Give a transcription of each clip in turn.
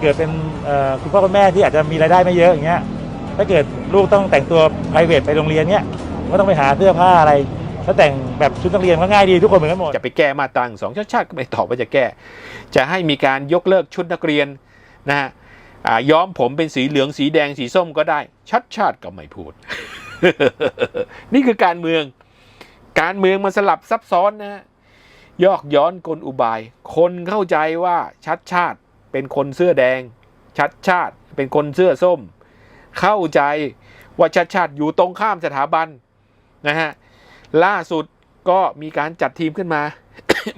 เกิดเป็นคุณพ่อคุณแม่ที่อาจจะมีรายได้ไม่เยอะอย่างเงี้ยถ้าเกิดลูกต้องแต่งตัว p r i v a t ไปโรงเรียนเนี้ยก็ต้องไปหาเสื้อผ้าอะไร ถ้าแต่งแบบชุดนักเรียนก็ง่ายดีทุกคนเหมือนกันหมด จะไปแก้มาตราสองชาติชาติก็ไม่ตอบว่าจะแก้ จะให้มีการยกเลิกชุดนักเรียนนะฮะย้อมผมเป็นสีเหลืองสีแดงสีส้มก็ได้ ชัดชาติก็ไม่พูด นี่คือการเมือง การเมืองมันสลับซับซ้อนนะฮะยอกย้อนกลอุบาย คนเข้าใจว่าชัดชาติ เป็นคนเสื้อแดง ชัดชาติ เป็นคนเสื้อส้ม เข้าใจว่าชัดชาติอยู่ตรงข้ามสถาบันนะฮะล่าสุดก็มีการจัดทีมขึ้นมา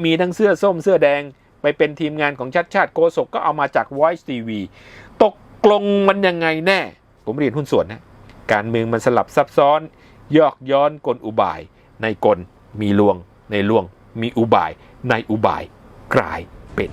มีทั้งเสื้อส้มเสื้อแดงไปเป็นทีมงานของชัดชาติโกศกก็เอามาจาก Voice TV ตกลงมันยังไงแน่ ผมเรียนหุ้นส่วนนะ การเมืองมันสลับซับซ้อน ยอกย้อนกลอุบาย ในกลมีลวง ในลวง มีอุบาย ในอุบาย กลายเป็น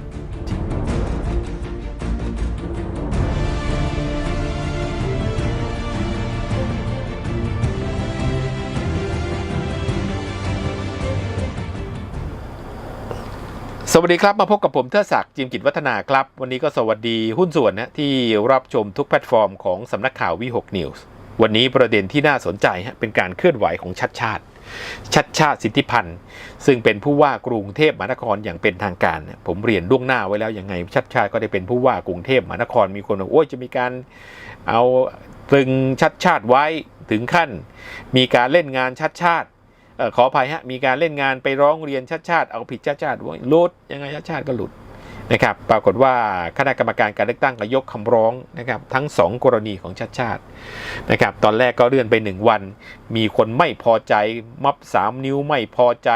วัสดีครับ มาพบกับผมเทิดศักดิ์จิมกิจวัฒนาครับ วันนี้ก็สวัสดีหุ้นส่วนนะที่รับชมทุกแพลตฟอร์มของสำนักข่าววิหกนิวส์วันนี้ประเด็นที่น่าสนใจฮะเป็นการเคลื่อนไหวของชัดชาติ ชัดชาติสิทธิพันธ์ ซึ่งเป็นผู้ว่ากรุงเทพมหานครอย่างเป็นทางการ ผมเรียนล่วงหน้าไว้แล้วยังไง ชัดชาติก็ได้เป็นผู้ว่ากรุงเทพมหานครมีคนบอกโอ้ยจะมีการเอาตรึงชัดชาติไว้ถึงขั้น มีการเล่นงานชัดชาติ ขออภัยฮะมีการเล่นงานไปร้องเรียนชัดชาติเอาผิดชัดชาติว่าหลุดยังไงชัดชาติก็หลุดนะครับปรากฏว่าคณะกรรมการการเลือกตั้งก็ยกคำร้องนะครับทั้งสองกรณีของชัดชาตินะครับตอนแรกก็เลื่อนไปหนึ่งวัน มีคนไม่พอใจม็อบสามนิ้วไม่พอใจ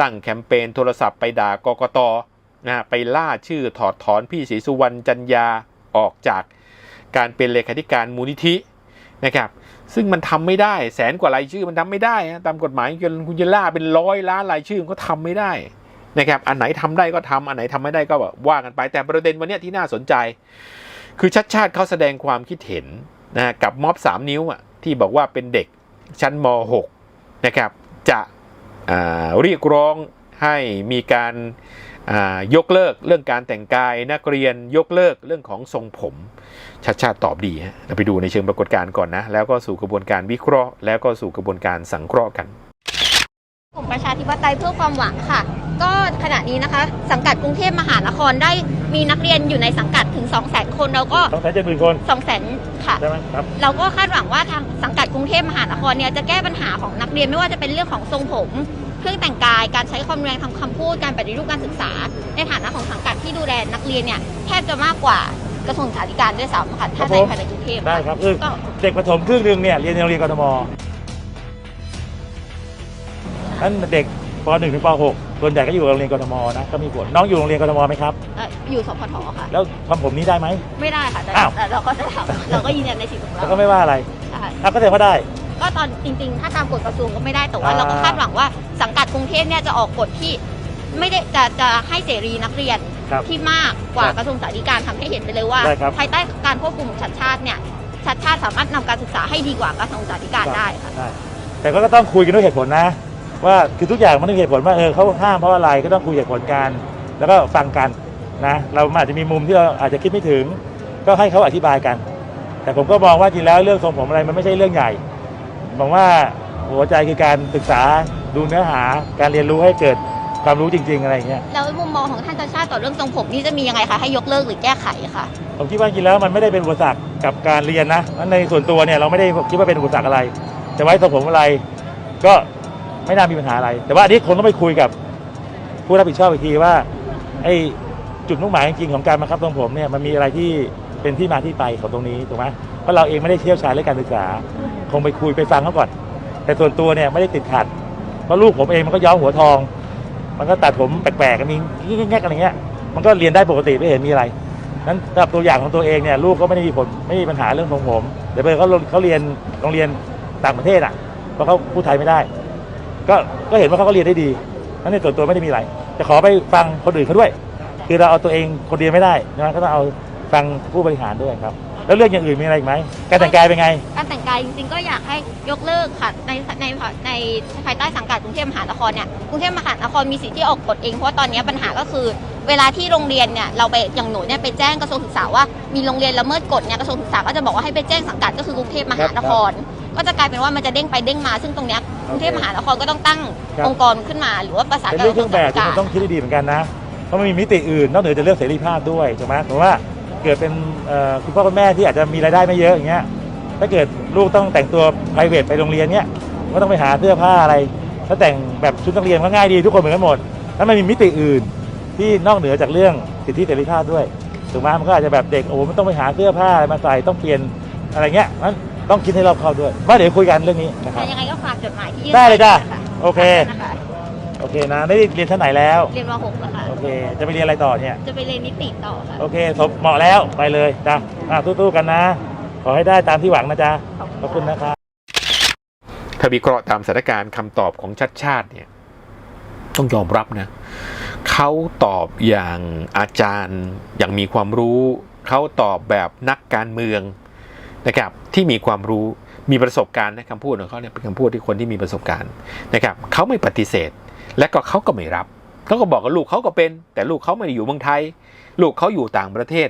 ตั้งแคมเปญโทรศัพท์ไปด่ากกตนะฮะไปล่าชื่อถอดถอนพี่ศรีสุวรรณจันยาออกจากการเป็นเลขาธิการมูลนิธินะครับ ซึ่งมันทำไม่ได้ แสนกว่ารายชื่อมันทำไม่ได้ฮะตามกฎหมายคุณจะล่าเป็นร้อยล้านรายชื่อก็ทำไม่ได้นะครับอันไหนทำได้ก็ทำอันไหนทำไม่ได้ก็ว่ากันไป แต่ประเด็นวันนี้ที่น่าสนใจ คือชัดชาติเขาแสดงความคิดเห็นนะกับม็อบสามนิ้วอะที่บอกว่าเป็นเด็กชั้นม .6 นะครับจะอ่าเรียกร้องให้มีการ ยกเลิกเรื่องการแต่งกายนักเรียนยกเลิกเรื่องของทรงผมชัดชาติตอบดีฮะเราไปดูในเชิงปรากฏการณ์ก่อนนะ แล้วก็สู่กระบวนการวิเคราะห์ แล้วก็สู่กระบวนการสังเคราะห์กันกลุ่มประชาธิปไตยเพื่อความหวังค่ะ ก็ขณะนี้นะคะ สังกัดกรุงเทพมหานครได้มีนักเรียนอยู่ในสังกัดถึง 2 0 0 0 0 0 คนเราก็ต้องใช้เจ็ดหมื่นคน2 0 0 0 0 0ค่ะใช่ไหมครับเราก็คาดหวังว่าทางสังกัดกรุงเทพมหานครเนี่ยจะแก้ปัญหาของนักเรียนไม่ว่าจะเป็นเรื่องของทรงผม เครื่องแต่งกาย การใช้ความรุนแรงทางคำพูด การปฏิรูปการศึกษา ในฐานะของสังกัดที่ดูแลนักเรียนเนี่ยแทบจะมากกว่ากระทรวงศึกษาธิการด้วยซ้ำค่ะถ้าในภายในกรุงเทพได้ครับคือก็เด็กประถมครึ่งหนึ่งเนี่ยเรียนในโรงเรียนกทมนั้นเด็กป .1 ถึงป .6 ส่วนใหญ่ก็อยู่โรงเรียนกทมนะก็มีผลน้องอยู่โรงเรียนกทมไหมครับ เอ่ออยู่สพทค่ะ แล้วทำผมนี้ได้ไหม ไม่ได้ค่ะแต่อ้าว แต่เราก็จะทำเราก็ยืนยันในสิทธิ์ของแล้วเราก็ไม่ว่าอะไรใช่ อะก็แสดงว่าได้ ก็ตอนจริง ๆ ถ้าตามกฎกระทรวงก็ไม่ได้แต่ว่าอ่า เราก็คาดหวังว่าสังกัดกรุงเทพเนี่ยจะออกกฎที่ไม่ได้จะจะให้เสรีนักเรียนครับที่มากกว่าครับกระทรวงสาธารณสุขทำให้เห็นไปเลยว่า ได้ครับภายใต้การควบคุมของชัดชาติเนี่ยชัดชาติสามารถนำการศึกษาให้ดีกว่ากระทรวงสาธารณสุขได้ค่ะ ได้แต่ก็ต้องคุยกันด้วยเหตุผลนะ ว่าคือทุกอย่างมันต้องมีเหตุผลว่าเออเขาห้ามเพราะอะไรก็ต้องคุยเหตุผลกัน แล้วก็ฟังกันนะเราอาจจะมีมุมที่เราอาจจะคิดไม่ถึง ก็ให้เขาอธิบายกัน แต่ผมก็มองว่าจริงแล้วเรื่องทรงผมอะไรมันไม่ใช่เรื่องใหญ่ ผมว่าหัวใจคือการศึกษาดูเนื้อหาการเรียนรู้ให้เกิดความรู้จริง ๆ อะไรอย่างเงี้ยแล้วมุมมองของท่านชัดชาติต่อเรื่องทรงผมนี่จะมียังไงคะให้ยกเลิกหรือแก้ไขค่ะผมคิดว่าจริงแล้วมันไม่ได้เป็นอุปสรรคกับการเรียนนะนั้นในส่วนตัวเนี่ยเราไม่ได้คิดว่าเป็นอุปสรรคอะไรจะไว้ทรงผมอะไร ก็ไม่น่ามีปัญหาอะไร แต่ว่าอันนี้คงต้องไปคุยกับผู้รับผิดชอบอีกทีว่าไอ้จุดมุ่งหมายจริงๆของการบังคับทรงผมเนี่ยมันมีอะไรที่เป็นที่มาที่ไปของตรงนี้ถูกไหมเพ ราะเราเองไม่ได้เชี่ยวชาญเรื่องการศึกษา คงไปคุยไปฟังเขาก่อน แต่ส่วนตัวเนี่ยไม่ได้ติดขัด เพราะลูกผมเองมันก็ย้อมหัวทอง มันก็ตัดผมแปลกๆกันมีแง่ๆอย่างเงี้ย มันก็เรียนได้ปกติไม่เห็นมีอะไรนั้นสำหรับตัวอย่างของตัวเองเนี่ยลูกก็ไม่ได้มีผลไม่มีปัญหาเรื่องทรงผมเดี๋ยวไปเขาเขาเรียนโรงเรียนต่างประเทศอะเพราะเขาพูดไทยไม่ได้ ก็ก็เห็นว่าเขาก็เรียนได้ดีนั้นในส่วนตัวไม่ได้มีอะไรจะขอไปฟังคนอื่นเขาด้วย คือเราเอาตัวเองคนเดียวไม่ได้นะก็ต้องเอาฟังผู้บริหารด้วยครับ แล้วเรื่องอย่างอื่นมีอะไรอีกไหมการแต่งกายเป็นไง การแต่งกายจริงๆก็อยากให้ยกเลิกค่ะในในในภายใต้สังกัดกรุงเทพมหานครเนี่ยกรุงเทพมหานครมีสิทธิ์ที่ออกกฎเองเพราะว่าตอนนี้ปัญหาก็คือ เวลาที่โรงเรียนเนี่ยเราไปอย่างหนูเนี่ยไปแจ้งกระทรวงศึกษาว่ามีโรงเรียนละเมิดกฎเนี่ยกระทรวงศึกษาก็จะบอกว่าให้ไปแจ้งสังกัดก็คือกรุงเทพมหานคร ก็จะกลายเป็นว่ามันจะเด้งไปเด้งมา ซึ่งตรงเนี้ยกรุงเทพมหานครก็ต้องตั้งครับ องค์กรขึ้นมาหรือว่าประสานเป็นกับเรื่องเครื่องแบบที่กมันต้องคิดให้ดีเหมือนกันนะ เพราะมันมีมิติอื่นนอกเหนือจากเรื่องเสรีภาพด้วยถูกไหมเพราะว่าเกิดเป็นเอ่อคุณพ่อคุณแม่ที่อาจจะมีรายได้ไม่เยอะอย่างเงี้ยถ้าเกิดลูกต้องแต่งตัว p r i v a t ไปโรงเรียนเนี้ยก็ต้องไปหาเสื้อผ้าอะไรถ้าแต่งแบบชุดนักเรียนก็ง่ายดีทุกคนเหมือนกันหมดถ้ามันมีมิติอื่นที่นอกเหนือจากเรื่องสิทธิเสรีภาพด้วยถูกไหมมันก็อาจจะแบบเด็กโอ้โหมันต้องไปหาเสื้อผ้าอะไรมาใส่ต้องเปลี่ยนอะไรเงี้ยนั้นต้องคิดให้รอบคอบด้วยว่าเดี๋ยวคุยกันเรื่องนี้นะครับยังไงก็ฝากจดหมายที่ยื่นได้เลยจ้ะไปโอเคนะคะ โอเคนะไม่ได้เรียนชั้นไหนแล้ว เรียนม .6 แล้วค่ะ โอเค จะไปเรียนอะไรต่อเนี่ย จะไปเรียนนิติต่อค่ะ โอเคสมเหมาะแล้วไปเลยจ้ะอะสู้ๆกันนะ ขอให้ได้ตามที่หวังนะจ๊ะขอบคุณนะครับถ้าวิเคราะห์ตามสถานการณ์คำตอบของชัดชาติเนี่ย ต้องยอมรับนะ เขาตอบอย่างอาจารย์อย่างมีความรู้ เขาตอบแบบนักการเมืองนะครับที่มีความรู้มีประสบการณ์นะคำพูดของเขาเนี่ยเป็นคำพูดที่คนที่มีประสบการณ์นะครับเขาไม่ปฏิเสธ และก็เขาก็ไม่รับเขาก็บอกกับลูกเขาก็เป็น แต่ลูกเขาไม่ได้อยู่เมืองไทย ลูกเขาอยู่ต่างประเทศ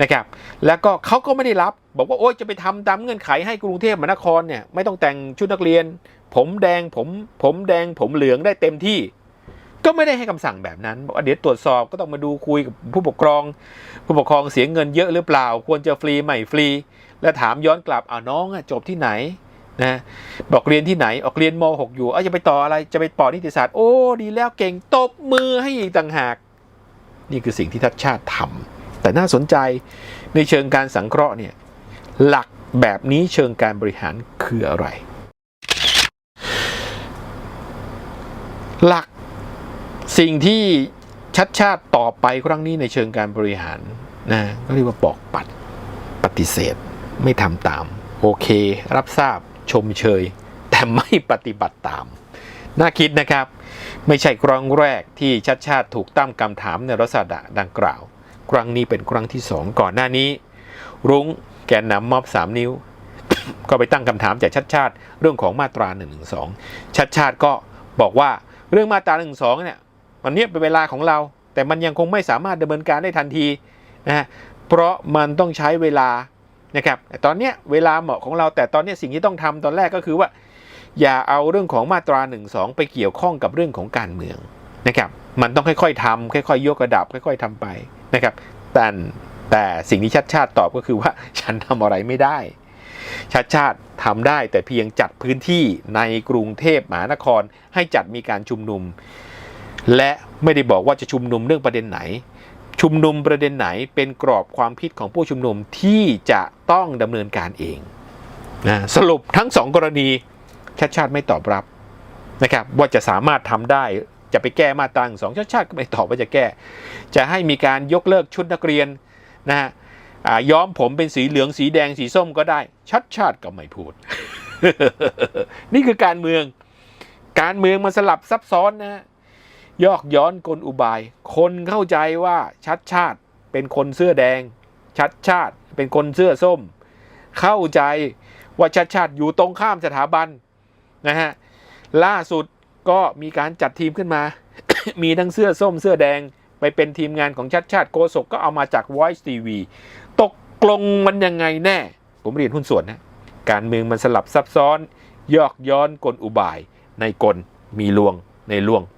นะครับ แล้วก็เขาก็ไม่ได้รับ บอกว่าโอ๊ยจะไปทำตามเงื่อนไขให้กรุงเทพมหานครเนี่ยไม่ต้องแต่งชุดนักเรียน ผมแดงผมผมแดงผมเหลืองได้เต็มที่ ก็ไม่ได้ให้คำสั่งแบบนั้นบอกว่าเดี๋ยวตรวจสอบก็ต้องมาดูคุยกับผู้ปกครอง ผู้ปกครองเสียเงินเยอะหรือเปล่า ควรจะฟรีไม่ฟรี แล้วถามย้อนกลับอ้าน้องจบที่ไหน นะบอกเรียนที่ไหนออกเรียนม .6 อยู่เอ้าจะไปต่ออะไรจะไปต่อนิติศาสตร์โอ้ดีแล้วเก่งตบมือให้อีกต่างหาก นี่คือสิ่งที่ทัชชาติทำแต่น่าสนใจในเชิงการสังเคราะห์เนี่ยหลักแบบนี้เชิงการบริหารคืออะไร หลักสิ่งที่ชัดชาติต่อไปครั้งนี้ในเชิงการบริหารนะก็เรียกว่าปอกปัดปฏิเสธไม่ทำตาม โอเค รับทราบ ชมเชย แต่ไม่ปฏิบัติตาม น่าคิดนะครับ ไม่ใช่ครั้งแรกที่ชัดชาติถูกตั้งคำถามในรัศดาดังกล่าว ครั้งนี้เป็นครั้งที่สองก่อนหน้านี้ รุ้งแกนนำม็อบสามนิ้ว ก็ไปตั้งคำถามจากชัดชาติเรื่องของมาตรา1นึชัดชาติก็บอกว่าเรื่องมาตรา1นึเนี่ยมันเนี้ยเป็นเวลาของเรา แต่มันยังคงไม่สามารถดำเนินการได้ทันทีนะฮะเพราะมันต้องใช้เวลา นะครับตอนนี้เวลาเหมาะของเราแต่ตอนนี้สิ่งที่ต้องทำตอนแรกก็คือว่า อย่าเอาเรื่องของมาตรา1นึไปเกี่ยวข้องกับเรื่องของการเมืองนะครับมันต้องค่อยๆทำค่อยๆยกระดับ ค่อย ๆทำไปนะครับแต่แต่สิ่งที่ชัดชาติตอบก็คือว่าฉันทำอะไรไม่ได้ชัดชาติทำได้แต่เพียงจัดพื้นที่ในกรุงเทพมหานคร ให้จัดมีการชุมนุม และไม่ได้บอกว่าจะชุมนุมเรื่องประเด็นไหน ชุมนุมประเด็นไหนเป็นกรอบความคิดของผู้ชุมนุมที่จะต้องดำเนินการเองนะสรุปทั้งสองกรณีชัดชาติไม่ตอบรับนะครับว่าจะสามารถทำได้จะไปแก้มาตราสองชัดชาติก็ไม่ตอบว่าจะแก้ จะให้มีการยกเลิกชุดนักเรียนนะฮะย้อมผมเป็นสีเหลืองสีแดงสีส้มก็ได้ชัดชาติก็ไม่พูด นี่คือการเมือง การเมืองมันสลับซับซ้อนนะฮะ ยอกย้อนกลอุบาย คนเข้าใจว่าชัดชาติเป็นคนเสื้อแดง ชัดชาติเป็นคนเสื้อส้ม เข้าใจว่าชัดชาติอยู่ตรงข้ามสถาบันนะฮะล่าสุดก็มีการจัดทีมขึ้นมา มีทั้งเสื้อส้มเสื้อแดงไปเป็นทีมงานของชัดชาติโกศกก็เอามาจาก Voice TV ตกกลงมันยังไงแน่ ผมเรียนหุ้นส่วนนะ การเมืองมันสลับซับซ้อน ยอกย้อนกลอุบาย ในกลมีลวงในลวง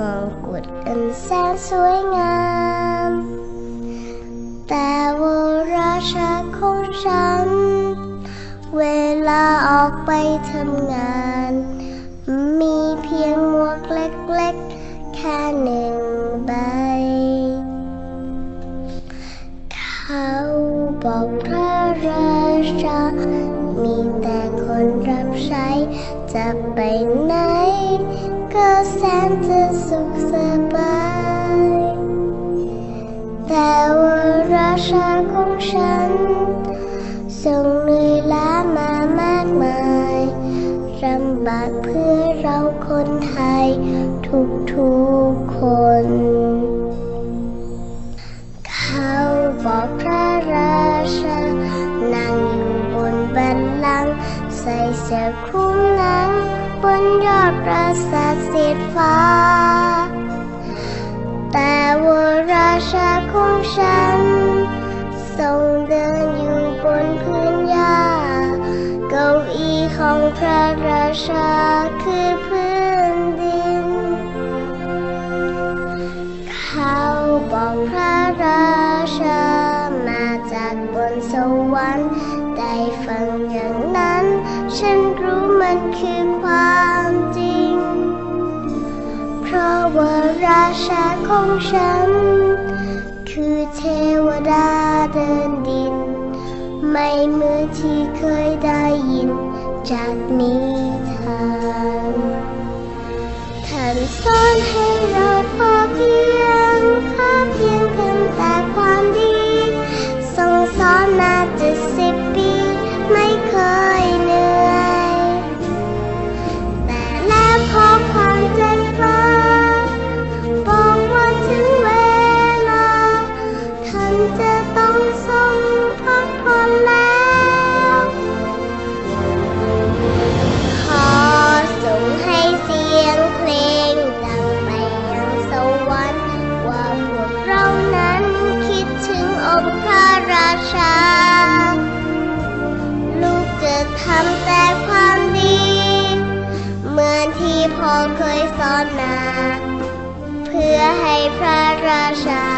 มองกุฎอันแสนสวยงาม แต่วราชาของฉัน เวลาออกไปทำงาน มีเพียงหมวกเล็กๆ แค่หนึ่งใบ เขาบอกพระราชา มีแต่คนรับใช้จะไปไหน ก็แสนจะสุขสบาย แต่ว่าราชาของฉันทรง ส่เสื้อคลุมนั้งบนยอดปราสาทสีฟ้า แต่ว่าราชาของฉันทรงเดินอยู่บนพื้นหญ้าเก้าอี้ของพระราชาคือพื้นดิน เขาบอกพระราชามาจากบนสวรรค์ได้ฟังอย่างนั้น ฉันรู้มันคือความจริง เพราะว่าราชาของฉัน คือเทวดาเดินดิน ไม่เหมือนที่เคยได้ยินจากนิทานท่านสอนให้เราพอเพียง treasure.